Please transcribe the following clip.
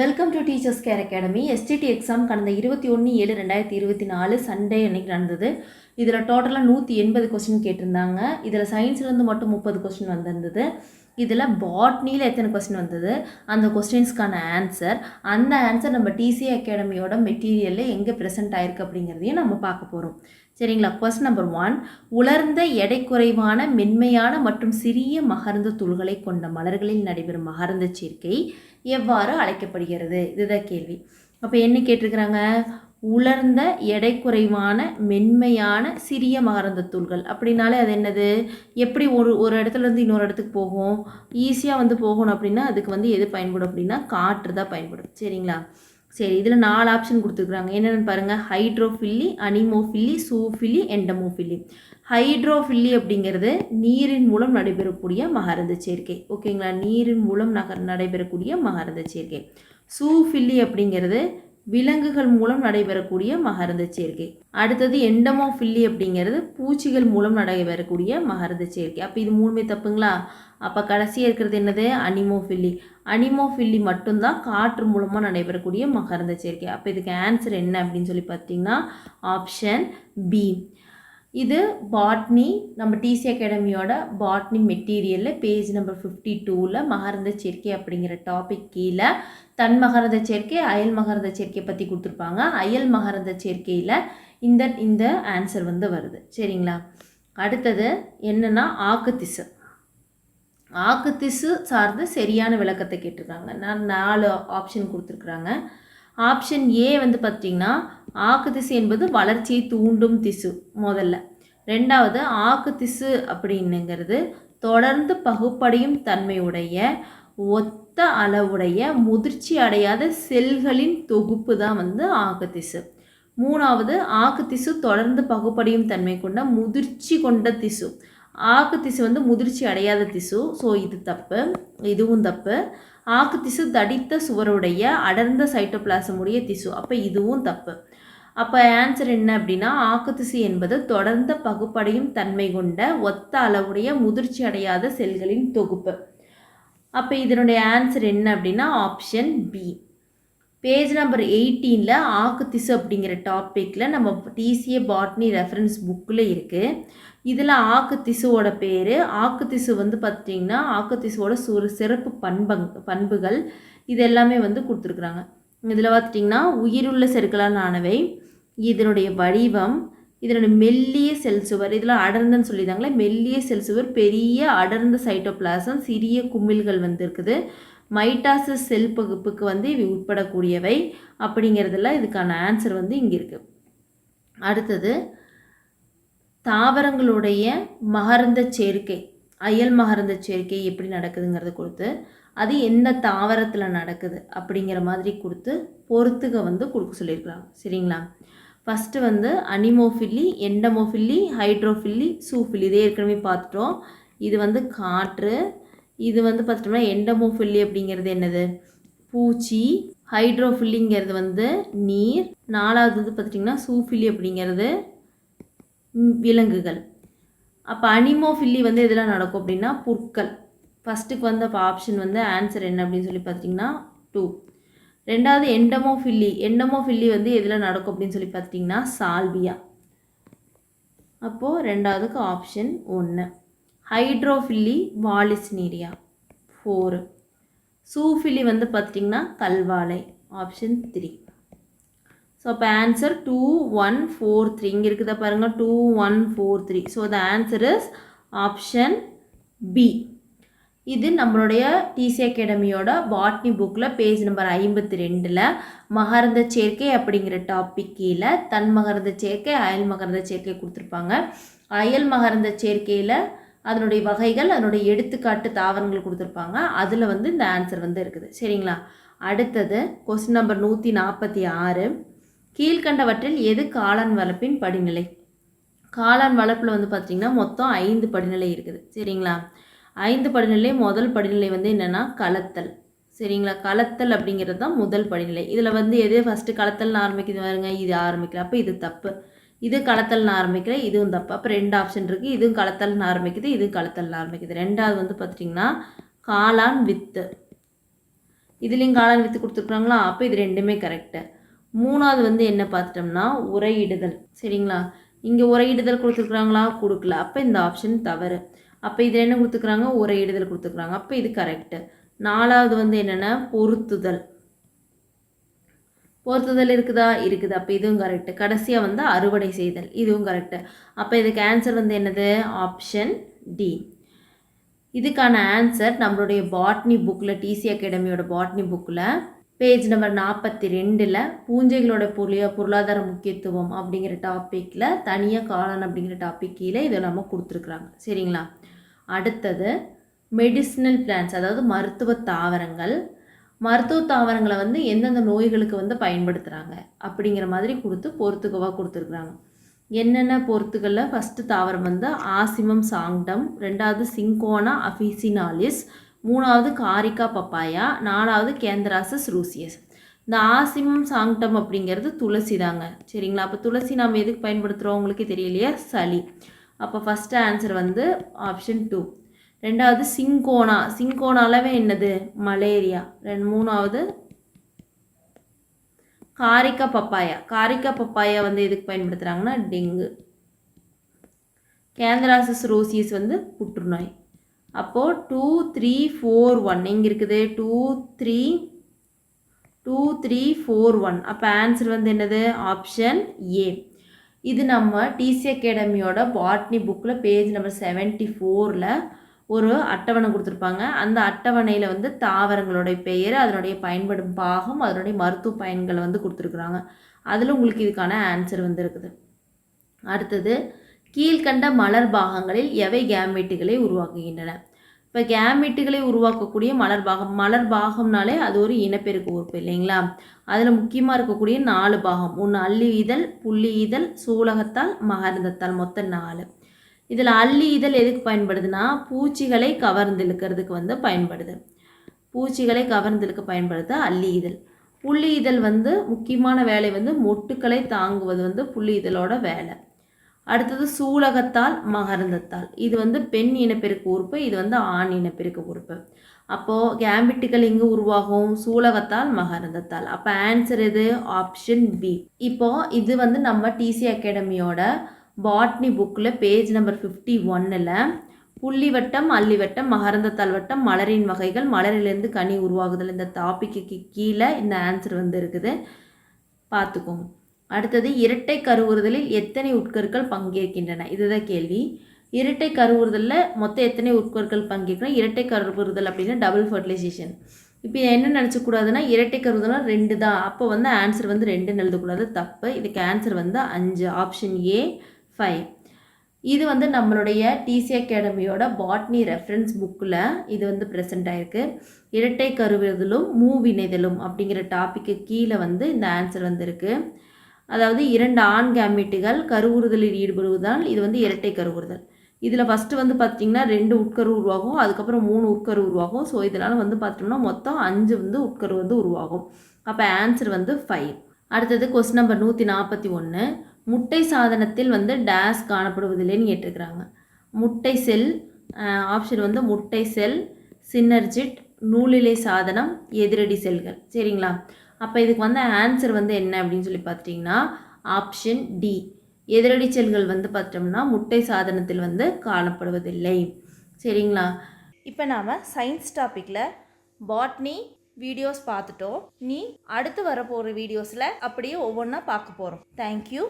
Welcome to teachers care academy STD exam கடந்த இருபத்தி ஒன்று ஏழு ரெண்டாயிரத்தி இருபத்தி நாலு சண்டே அன்னைக்கு நடந்தது. இதில் டோட்டலாக நூற்றி எண்பது கொஸ்டின் கேட்டிருந்தாங்க. இதில் சயின்ஸ்லேருந்து மட்டும் முப்பது கொஸ்டின் வந்திருந்தது. இதில் பாட்னியில் எத்தனை கொஸ்டின் வந்தது? அந்த கொஸ்டின்ஸ்க்கான ஆன்சர் அந்த ஆன்சர் நம்ம டிசி அகாடமியோட மெட்டீரியலில் எங்கே ப்ரெசென்ட் ஆயிருக்கு அப்படிங்கிறதையும் நம்ம பார்க்க போகிறோம் சரிங்களா? கொஸ்டின் நம்பர் ஒன் உலர்ந்த எடை குறைவான மென்மையான மற்றும் சிறிய மகர்ந்த துள்களை கொண்ட மலர்களில் நடைபெறும் மகர்ந்த சேர்க்கை எவ்வாறு அழைக்கப்படுகிறது? இதுதான் கேள்வி. அப்போ என்ன கேட்டிருக்கிறாங்க? உலர்ந்த எடை குறைவான மென்மையான சிறிய மகரந்த தூள்கள். அப்படின்னாலே அது என்னது? எப்படி ஒரு ஒரு இடத்துலேருந்து இன்னொரு இடத்துக்கு போகும்? ஈஸியாக வந்து போகணும் அப்படின்னா அதுக்கு வந்து எது பயன்படும் அப்படின்னா காற்று தான் பயன்படும். சரிங்களா? சரி இதில் நாலு ஆப்ஷன் கொடுத்துருக்குறாங்க. என்னென்னு பாருங்கள் ஹைட்ரோஃபில்லி அனிமோஃபில்லி சூஃபில்லி எண்டமோஃபில்லி ஹைட்ரோஃபில்லி அப்படிங்கிறது நீரின் மூலம் நடைபெறக்கூடிய மகரந்த சேர்க்கை. ஓகேங்களா நீரின் மூலம் நகர் நடைபெறக்கூடிய மகரந்த சேர்க்கை. சூஃபில்லி அப்படிங்கிறது விலங்குகள் மூலம் நடைபெறக்கூடிய மகரந்த சேர்க்கை. அடுத்தது எண்டமோஃபில்லி அப்படிங்கிறது பூச்சிகள் மூலம் நடைபெறக்கூடிய மகரந்த சேர்க்கை. அப்போ இது மூணுமே தப்புங்களா? அப்போ கடைசியாக இருக்கிறது என்னது? அனிமோஃபில்லி. அனிமோஃபில்லி மட்டும்தான் காற்று மூலமாக நடைபெறக்கூடிய மகரந்த சேர்க்கை. அப்போ இதுக்கு ஆன்சர் என்ன அப்படின்னு சொல்லி பார்த்தீங்கன்னா ஆப்ஷன் பி இது பாட்னி நம்ம டிசி அகாடமியோட பாட்னி மெட்டீரியலில் பேஜ் நம்பர் ஃபிஃப்டி டூவில் மகரந்த சேர்க்கை அப்படிங்கிற டாபிக் கீழே தன் மகரந்த சேர்க்கை அயல் மகரந்த சேர்க்கை பற்றி கொடுத்துருப்பாங்க. அயல் மகரந்த சேர்க்கையில் இந்த இந்த ஆன்சர் வந்து வருது. சரிங்களா? அடுத்தது என்னென்னா ஆக்குத்திசு. ஆக்குத்திசு சார்ந்து சரியான விளக்கத்தை கேட்டிருக்காங்க. நான் நாலு ஆப்ஷன் கொடுத்துருக்குறாங்க. ஆப்ஷன் ஏ வந்து பார்த்திங்கன்னா ஆக்கு திசு என்பது வளர்ச்சியை தூண்டும் திசு முதல்ல. ரெண்டாவது ஆக்கு திசு அப்படின்னுங்கிறது தொடர்ந்து பகுப்படையும் தன்மையுடைய ஒத்த அளவுடைய முதிர்ச்சி அடையாத செல்களின் தொகுப்பு தான் வந்து ஆகத்திசு மூணாவது ஆக்கு திசு தொடர்ந்து பகுப்படையும் தன்மை கொண்ட முதிர்ச்சி கொண்ட திசு. ஆக்கு திசு வந்து முதிர்ச்சி அடையாத திசு. ஸோ இது தப்பு. இதுவும் தப்பு. ஆக்கு திசு தடித்த சுவருடைய அடர்ந்த சைட்டோபிளாசமுடைய திசு. அப்போ இதுவும் தப்பு. அப்போ ஆன்சர் என்ன அப்படின்னா ஆக்குத்திசு என்பது தொடர்ந்த பகுப்படையும் தன்மை கொண்ட ஒத்த அளவுடைய முதிர்ச்சி அடையாத செல்களின் தொகுப்பு. அப்போ இதனுடைய ஆன்சர் என்ன அப்படின்னா ஆப்ஷன் பி பேஜ் நம்பர் எயிட்டீனில் ஆக்குத்திசு அப்படிங்கிற டாப்பிக்கில் நம்ம டிசிஏ பாட்னி ரெஃபரன்ஸ் புக்கில் இருக்குது இதில் ஆக்கு திசுவோட பேர் ஆக்கு திசு வந்து பார்த்திங்கன்னா ஆக்கு திசுவோட சிறப்பு பண்பங் பண்புகள் இது எல்லாமே வந்து கொடுத்துருக்குறாங்க. இதில் பார்த்துட்டிங்கன்னா உயிருள்ள செருக்கலான ஆனவை இதனுடைய வடிவம் இதனுடைய மெல்லிய செல் சுவர் இதெல்லாம் அடர்ந்தன்னு சொல்லியிருந்தாங்களே மெல்லிய செல் சுவர் பெரிய அடர்ந்த சைட்டோபிளாசம் சிறிய குமிழ்கள் வந்து இருக்குது. மைட்டாசிஸ் செல் பகுப்புக்கு வந்து இவை உட்படக்கூடியவை அப்படிங்கிறதுல இதுக்கான ஆன்சர் வந்து இங்கே இருக்குது அடுத்தது தாவரங்களுடைய மகர்ந்த சேர்க்கை அயல் மகர்ந்த சேர்க்கை எப்படி நடக்குதுங்கிறத கொடுத்து அது எந்த தாவரத்தில் நடக்குது அப்படிங்கிற மாதிரி கொடுத்து பொறுத்துக வந்து கொடுக்க சொல்லியிருக்கிறாங்க சரிங்களா? ஃபஸ்ட்டு வந்து அனிமோஃபில்லி எண்டமோஃபில்லி ஹைட்ரோஃபில்லி சூஃபில்லி. இதே ஏற்கனவே பார்த்துட்டோம். இது வந்து காற்று. இது வந்து பார்த்துட்டோம்னா எண்டமோஃபில்லி அப்படிங்கிறது என்னது? பூச்சி. ஹைட்ரோஃபில்லிங்கிறது வந்து நீர். நாலாவது வந்து பார்த்துட்டிங்கன்னா சூஃபில்லி அப்படிங்கிறது விலங்குகள். அப்போ அனிமோஃபில்லி வந்து எதில் நடக்கும் அப்படின்னா புற்கள். ஃபஸ்ட்டுக்கு வந்து அப்போ ஆப்ஷன் வந்து ஆன்சர் என்ன அப்படின்னு சொல்லி பார்த்தீங்கன்னா டூ ரெண்டாவது எண்டமோஃபில்லி எண்டமோஃபில்லி வந்து எதில் நடக்கும் அப்படின்னு சொல்லி பார்த்தீங்கன்னா சால்வியா அப்போது ரெண்டாவதுக்கு ஆப்ஷன் ஒன்று ஹைட்ரோஃபில்லி வாலிஸ்னீரியா ஃபோரு சூஃபில்லி வந்து பார்த்துட்டிங்கன்னா கல்வாலை ஆப்ஷன் த்ரீ ஸோ அப்போ answer two one four three இங்கே இருக்குதா பாருங்கள் two one four three so the answer is option B இது நம்மளுடைய டிசி அகாடமியோட பாட்னி புக்கில் பேஜ் நம்பர் ஐம்பத்தி ரெண்டில் மகரந்த சேர்க்கை அப்படிங்கிற டாபிக் கீழே தன் மகரந்த சேர்க்கை அயல் மகரந்த சேர்க்கை கொடுத்துருப்பாங்க. அயல் மகரந்த சேர்க்கையில் அதனுடைய வகைகள் அதனுடைய எடுத்துக்காட்டு தாவரங்கள் கொடுத்துருப்பாங்க. அதில் வந்து இந்த ஆன்சர் வந்து இருக்குது. சரிங்களா? அடுத்தது கொஸ்டின் நம்பர் நூற்றி நாற்பத்தி ஆறு. கீழ்கண்டவற்றில் எது காளான் வளர்ப்பின் படிநிலை? காளான் வளர்ப்பில் வந்து பார்த்திங்கன்னா மொத்தம் ஐந்து படிநிலை இருக்குது. சரிங்களா? ஐந்து படிநிலை முதல் படிநிலை வந்து என்னென்னா கலத்தல். சரிங்களா? கலத்தல் அப்படிங்கிறது தான் முதல் படிநிலை. இதில் வந்து எது ஃபஸ்ட்டு கலத்தல்னு ஆரம்பிக்குது பாருங்க. இது ஆரம்பிக்கல. அப்போ இது தப்பு. இது கலத்தல்னு ஆரம்பிக்கிற இதுவும் தப்பு. அப்போ ரெண்டு ஆப்ஷன் இருக்குது இதுவும் கலத்தல்னு ஆரம்பிக்குது. இதுவும் கலத்தல்னு ஆரம்பிக்குது. ரெண்டாவது வந்து பார்த்துட்டிங்கன்னா காளான் வித்து. இதுலேயும் காளான் வித்து கொடுத்துருக்குறாங்களா அப்போ இது ரெண்டுமே கரெக்டு மூணாவது வந்து என்ன பார்த்துட்டோம்னா உரையிடுதல். சரிங்களா? இங்கே உரையிடுதல் கொடுத்துருக்குறாங்களா கொடுக்கல. அப்போ இந்த ஆப்ஷன் தவறு. அப்போ இதில் என்ன கொடுத்துக்குறாங்க? உரையிடுதல் கொடுத்துருக்குறாங்க அப்போ இது கரெக்டு நாலாவது வந்து என்னென்னா பொருத்துதல். பொருத்துதல் இருக்குதா? இருக்குது. அப்போ இதுவும் கரெக்டு கடைசியாக வந்து அறுவடை செய்தல். இதுவும் கரெக்டு அப்போ இதுக்கு ஆன்சர் வந்து என்னது? ஆப்ஷன் டி இதுக்கான ஆன்சர் நம்மளுடைய பாட்னி புக்கில் டிசி அகாடமியோட பாட்னி புக்கில் பேஜ் நம்பர் நாற்பத்தி ரெண்டில் பூஞ்சைகளோட பொருளிய பொருளாதார முக்கியத்துவம் அப்படிங்கிற டாப்பிக்கில் தனியாக காலன் அப்படிங்கிற டாபிக் கீழே இதை நம்ம கொடுத்துருக்குறாங்க. சரிங்களா? அடுத்தது மெடிசினல் பிளான்ஸ் அதாவது மருத்துவ தாவரங்கள். மருத்துவ தாவரங்களை வந்து எந்தெந்த நோய்களுக்கு வந்து பயன்படுத்துகிறாங்க அப்படிங்கிற மாதிரி கொடுத்து பொறுத்துக்கவாக கொடுத்துருக்குறாங்க. என்னென்ன பொறுத்துக்களில் ஃபஸ்ட்டு தாவரம் வந்து ஆசிமம் சாங்டம் ரெண்டாவது சிங்கோனா அஃபிசினாலிஸ் மூணாவது காரிக்கா பப்பாயா நாலாவது கேந்திராசஸ் ரூசியஸ். இந்த ஆசிமம் சாங்டம் அப்படிங்கிறது துளசி தாங்க. சரிங்களா? அப்போ துளசி நாம் எதுக்கு பயன்படுத்துகிறோம் உங்களுக்கு தெரியலையா? சளி. அப்போ ஃபஸ்ட்டு ஆன்சர் வந்து ஆப்ஷன் டூ ரெண்டாவது சிங்கோனா. சிங்கோனாலவே என்னது? மலேரியா. ரெண்டு மூணாவது காரிக்கா பப்பாயா. காரிக்கா பப்பாயா வந்து எதுக்கு பயன்படுத்துகிறாங்கன்னா டெங்கு. கேந்திராசஸ் ரோசியஸ் வந்து புற்றுநோய். அப்போது டூ த்ரீ ஃபோர் ஒன் எங்கே இருக்குது? Two three two three four one அப்போ ஆன்சர் வந்து என்னது? ஆப்ஷன் ஏ இது நம்ம டிசி அகாடமியோட பாட்னி புக்கில் பேஜ் நம்பர் செவன்ட்டி ஃபோரில் ஒரு அட்டவணை கொடுத்துருப்பாங்க. அந்த அட்டவணையில் வந்து தாவரங்களுடைய பெயர் அதனுடைய பயன்படும் பாகம் அதனுடைய மருத்துவ பயன்களை வந்து கொடுத்துருக்குறாங்க. அதில் உங்களுக்கு இதுக்கான ஆன்சர் வந்து இருக்குது. அடுத்தது கீழ்கண்ட மலர் பாகங்களில் எவை கேமெட்டுகளை உருவாக்குகின்றன? இப்போ கேமெட்டுகளை உருவாக்கக்கூடிய மலர் பாகம் மலர் பாகம்னாலே அது ஒரு இனப்பெருக்க உறுப்பு இல்லைங்களா? அதில் முக்கியமாக இருக்கக்கூடிய நாலு பாகம் ஒன்று அள்ளி இதழ் புள்ளி இதழ் சூலகத்தால் மகரந்தத்தால் மொத்தம் நாலு. இதில் அள்ளி இதழ் எதுக்கு பயன்படுதுன்னா பூச்சிகளை கவர்ந்திழுக்கிறதுக்கு வந்து பயன்படுது. பூச்சிகளை கவர்ந்திழுக்க பயன்படுது அள்ளி இதழ். புள்ளி இதழ் வந்து முக்கியமான வேலை வந்து மொட்டுக்களை தாங்குவது வந்து புள்ளி இதழோட வேலை. அடுத்தது சூலகத்தால் மகரந்தத்தால். இது வந்து பெண் இனப்பெருக்க உறுப்பு இது வந்து ஆண் இனப்பெருக்க உறுப்பு. அப்போது கேம்பிட்டுகள் எங்கே உருவாகும்? சூலகத்தால் மகரந்தத்தால். அப்போ ஆன்சர் எது? ஆப்ஷன் பி இப்போது இது வந்து நம்ம டிசி அகாடமியோட பாட்னி புக்கில் பேஜ் நம்பர் ஃபிஃப்டி ஒன்னில் புள்ளி வட்டம் அல்லி வட்டம் மகரந்தத்தால் வட்டம் மலரின் வகைகள் மலரிலிருந்து கனி உருவாகுதல் இந்த டாப்பிக்கு கீழே இந்த ஆன்சர் வந்து இருக்குது. பார்த்துக்கோங்க. அடுத்தது இரட்டை கருவுறுதலில் எத்தனை உட்கருக்கள் பங்கேற்கின்றன? இதுதான் கேள்வி. இரட்டை கருவுறுதலில் மொத்தம் எத்தனை உட்கருக்கள் பங்கேற்கணும்? இரட்டை கருவுறுதல் அப்படின்னா டபுள் ஃபர்டிலைசேஷன் இப்போ என்ன நினச்சக்கூடாதுன்னா இரட்டை கருவுதல்னா ரெண்டு தான். அப்போ வந்து ஆன்சர் வந்து ரெண்டுன்னு எழுதக்கூடாது. தப்பு. இதுக்கு ஆன்சர் வந்து அஞ்சு. ஆப்ஷன் ஏ ஃபைவ் இது வந்து நம்மளுடைய டிசி அகாடமியோட பாட்னி ரெஃபரன்ஸ் புக்கில் இது வந்து ப்ரெசென்ட் ஆகிருக்கு இரட்டை கருவுறுதலும் மூவினைதலும் அப்படிங்கிற டாப்பிக்கு கீழே வந்து இந்த ஆன்சர் வந்திருக்கு. அதாவது இரண்டு ஆண் கேமிட்டுகள் கருவுறுதலில் ஈடுபடுவதால் இது வந்து இரட்டை கருவுறுதல். இதில் ஃபஸ்ட்டு வந்து பார்த்திங்கன்னா ரெண்டு உட்கரு உருவாகும் அதுக்கப்புறம் மூணு உட்கரு உருவாகும். ஸோ இதனால் வந்து பார்த்தோம்னா மொத்தம் அஞ்சு வந்து உட்கரு வந்து உருவாகும். அப்போ ஆன்சர் வந்து ஃபைவ் அடுத்தது கொஸ்டின் நம்பர் நூற்றி நாற்பத்தி ஒன்று முட்டை சாதனத்தில் வந்து டேஸ் காணப்படுவதில்லைன்னு கேட்டிருக்கிறாங்க. முட்டை செல் ஆப்ஷன் வந்து முட்டை செல் சின்னர்ஜிட் நூலிலை சாதனம் எதிரடி செல்கள். சரிங்களா? அப்போ இதுக்கு வந்து ஆன்சர் வந்து என்ன அப்படின்னு சொல்லி பார்த்துட்டிங்கன்னா ஆப்ஷன் டி எதிரடி செல்கள் வந்து பார்த்தோம்னா முட்டை சாதனத்தில் வந்து காணப்படுவதில்லை. சரிங்களா? இப்போ நாம் சயின்ஸ் டாப்பிக்கில் பாட்னி வீடியோஸ் பார்த்துட்டோம் நீ அடுத்து வரப்போகிற வீடியோஸில் அப்படியே ஒவ்வொன்றா பார்க்க போகிறோம் தேங்க்யூ